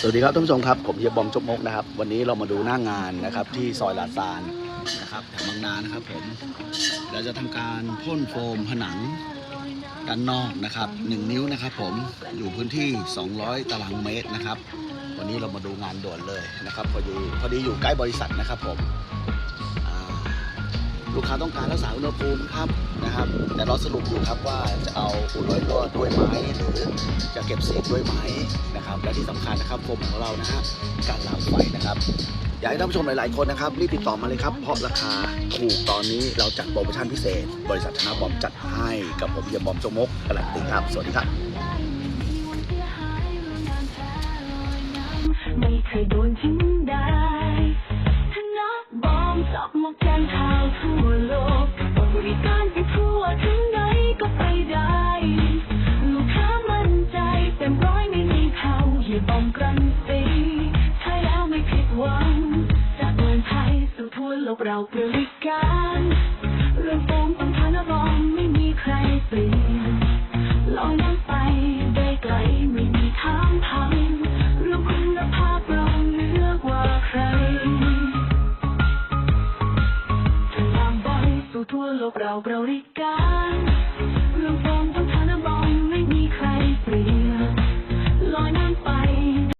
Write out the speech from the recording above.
สวัสดีครับท่านผู้ชมครับ ผมเฮียบอมจกมกนะครับ วันนี้เรามาดูหน้างานนะครับ ที่ซอยลาซานนะครับแถวบางนานะครับผมเราจะทำการพ่นโฟมผนังด้านนอกนะครับ1นิ้วนะครับ ผมอยู่พื้นที่ 200 ตารางเมตรนะครับ วันนี้เรามาดูงานด่วนเลยนะครับพอดีพอดีอยู่ใกล้บริษัทนะครับผม ลูกค้าต้องการรักษาอุณหภูมิครับนะครับ แต่เราสรุปอยู่ครับว่าจะเอาอุ่นร้อยตัวด้วยไหมหรือจะเก็บเศษด้วยไหมนะครับ และที่สำคัญนะครับโฟมของเรานะฮะการลามไฟนะครับอยากให้ท่านผู้ชมหลาย ๆ คนนะครับ รีบติดต่อมาเลยครับ เพราะราคาถูกตอนนี้เราจัดโปรโมชั่นพิเศษ บริษัทธนาบอมจัดให้กับผมเฮียบอมจมกการันตีครับ สวัสดีครับ ไม่เคยโดนทิ้งได้ถ้านักบอมจับมกแกนข่า ทั่วโลกบริการไปทั่วถึงไหนก็ไปได้ ลูกค้ามั่นใจเต็มร้อยไม่มีเขาอย่าบอมกรันตีใช้แล้วไม่ผิดหวัง จากเมืองไทยสู่ทั่วโลกเราบริการ เรื่องโฟมต้องทานรองไม่มีใครเปลี่ยน อยสู่ทั่ว